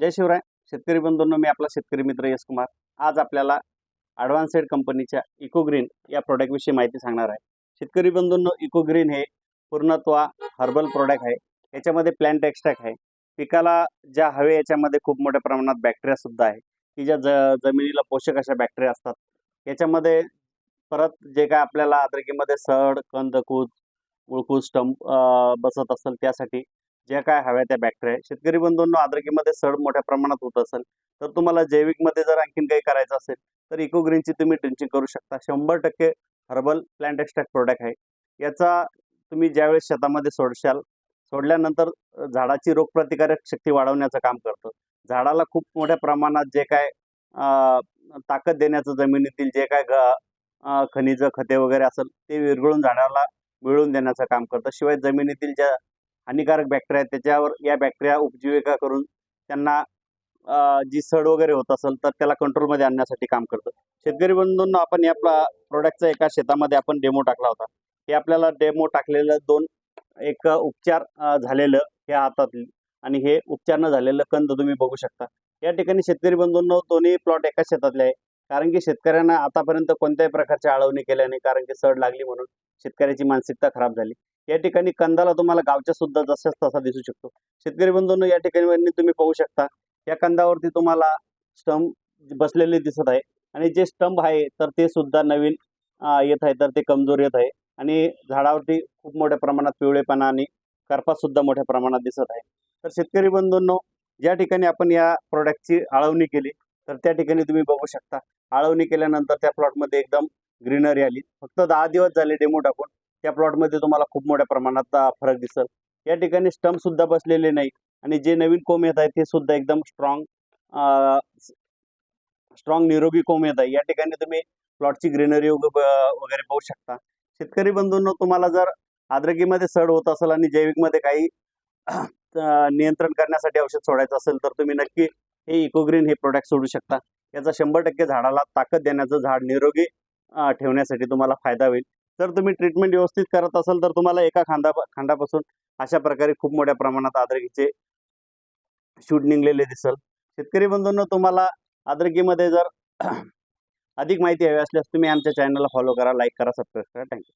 जय शिवराय. शेतकरी बंधूंनो मी आपला शेतकरी मित्र यश कुमार. आज आपल्याला ॲडव्हान्सेड कंपनीच्या इकोग्रीन या प्रोडक्टविषयी माहिती सांगणार आहे. शेतकरी बंधूंनो इकोग्रीन हे पूर्णत्वा हर्बल प्रोडक्ट आहे. याच्यामध्ये प्लॅन्ट एक्स्ट्रॅक्ट आहे. पिकाला ज्या हवे याच्यामध्ये खूप मोठ्या प्रमाणात बॅक्टेरिया सुद्धा आहे. की ज्या ज जमिनीला पोषक अशा बॅक्टेरिया असतात. याच्यामध्ये परत जे काय आपल्याला अद्रकीमध्ये सड कंदकूज उळकूज स्टंप बसत असेल त्यासाठी ज्या काय हव्या त्या बॅक्टेरिया शेतकरी बंधूंना आद्रकीमध्ये सड मोठ्या प्रमाणात होत असेल तर तुम्हाला जैविकमध्ये जर आणखीन काही करायचं असेल तर इकोग्रीनची तुम्ही ड्रिंचिंग करू शकता. शंभर टक्के हर्बल प्लांट एक्स्ट्रॅक्ट प्रोडक्ट आहे. याचा तुम्ही ज्यावेळेस शेतामध्ये सोडशाल सोडल्यानंतर झाडाची रोगप्रतिकारक शक्ती वाढवण्याचं काम करतं. झाडाला खूप मोठ्या प्रमाणात जे काय ताकद देण्याचं जमिनीतील जे काय ग खनिज खते वगैरे असेल ते विरघळून झाडाला मिळवून देण्याचं काम करतं. शिवाय जमिनीतील ज्या हानिकारक बॅक्टेरिया आहेत. त्याच्यावर या बॅक्टेरिया उपजीविका करून त्यांना जी सड वगैरे होत असेल तर त्याला कंट्रोलमध्ये आणण्यासाठी काम करतं शेतकरी बंधूंना आपण या प्रोडक्टचा एका शेतामध्ये आपण डेमो टाकला होता. हे आपल्याला डेमो टाकलेलं दोन एक उपचार झालेलं हे हातातली आणि हे उपचार न झालेलं कंद तुम्ही बघू शकता. या ठिकाणी शेतकरी बंधूंनो दोन्ही प्लॉट एकाच शेतातले आहे कारण की शेतकऱ्यांना आतापर्यंत कोणत्याही प्रकारची आळवणी नाही. कारण की सड लागली म्हणून शेतकऱ्याची मानसिकता खराब झाली. या ठिकाणी कंदाला तुम्हाला गावच्या सुद्धा जसाच तसा दिसू शकतो. शेतकरी बंधूंनो या ठिकाणी तुम्ही पाहू शकता या कंदावरती तुम्हाला स्टंप बसलेले दिसत आहे आणि जे स्टंप आहे तर ते सुद्धा नवीन येत आहे तर ते कमजोर येत आहे आणि झाडावरती खूप मोठ्या प्रमाणात पिवळेपणा आणि करपा सुद्धा मोठ्या प्रमाणात दिसत आहे. तर शेतकरी बंधूंनो ज्या ठिकाणी आपण या प्रोडक्टची आळवणी केली तर त्या ठिकाणी तुम्ही बघू शकता. आळवणी केल्यानंतर त्या प्लॉटमध्ये एकदम ग्रीनरी आली. फक्त दहा दिवस झाले डेमो टाकून. त्या प्लॉटमध्ये तुम्हाला खूप मोठ्या प्रमाणात फरक दिसेल. या ठिकाणी स्टंप सुद्धा बसलेले नाही आणि जे नवीन कोंब येत आहे ते सुद्धा एकदम स्ट्रॉंग स्ट्रॉंग निरोगी कोंब येत आहे या ठिकाणी तुम्ही प्लॉटची ग्रीनरी वगैरे पाहू शकता. शेतकरी बंधूंनो तुम्हाला जर आद्रकीमध्ये सड होत असेल आणि जैविकमध्ये काही नियंत्रण करण्यासाठी औषध सोडायचं असेल तर तुम्ही नक्की हे इकोग्रीन हे प्रोडक्ट सोडू शकता. याचा शंभर टक्के झाडाला ताकद देण्याचं झाड निरोगी ठेवण्यासाठी तुम्हाला फायदा होईल. जर तुम्ही ट्रीटमेंट व्यवस्थित करत असाल तर तुम्हाला एका खांदा खांडापासून अशा प्रकारे खूप मोठ्या प्रमाणात आद्रकीचे शूट निघलेले दिसल. शेतकरी बंधूंना तुम्हाला आद्रकीमध्ये जर अधिक माहिती हवी असल्यास तुम्ही आमच्या चॅनलला फॉलो करा लाईक करा सबस्क्राईब करा. थँक्यू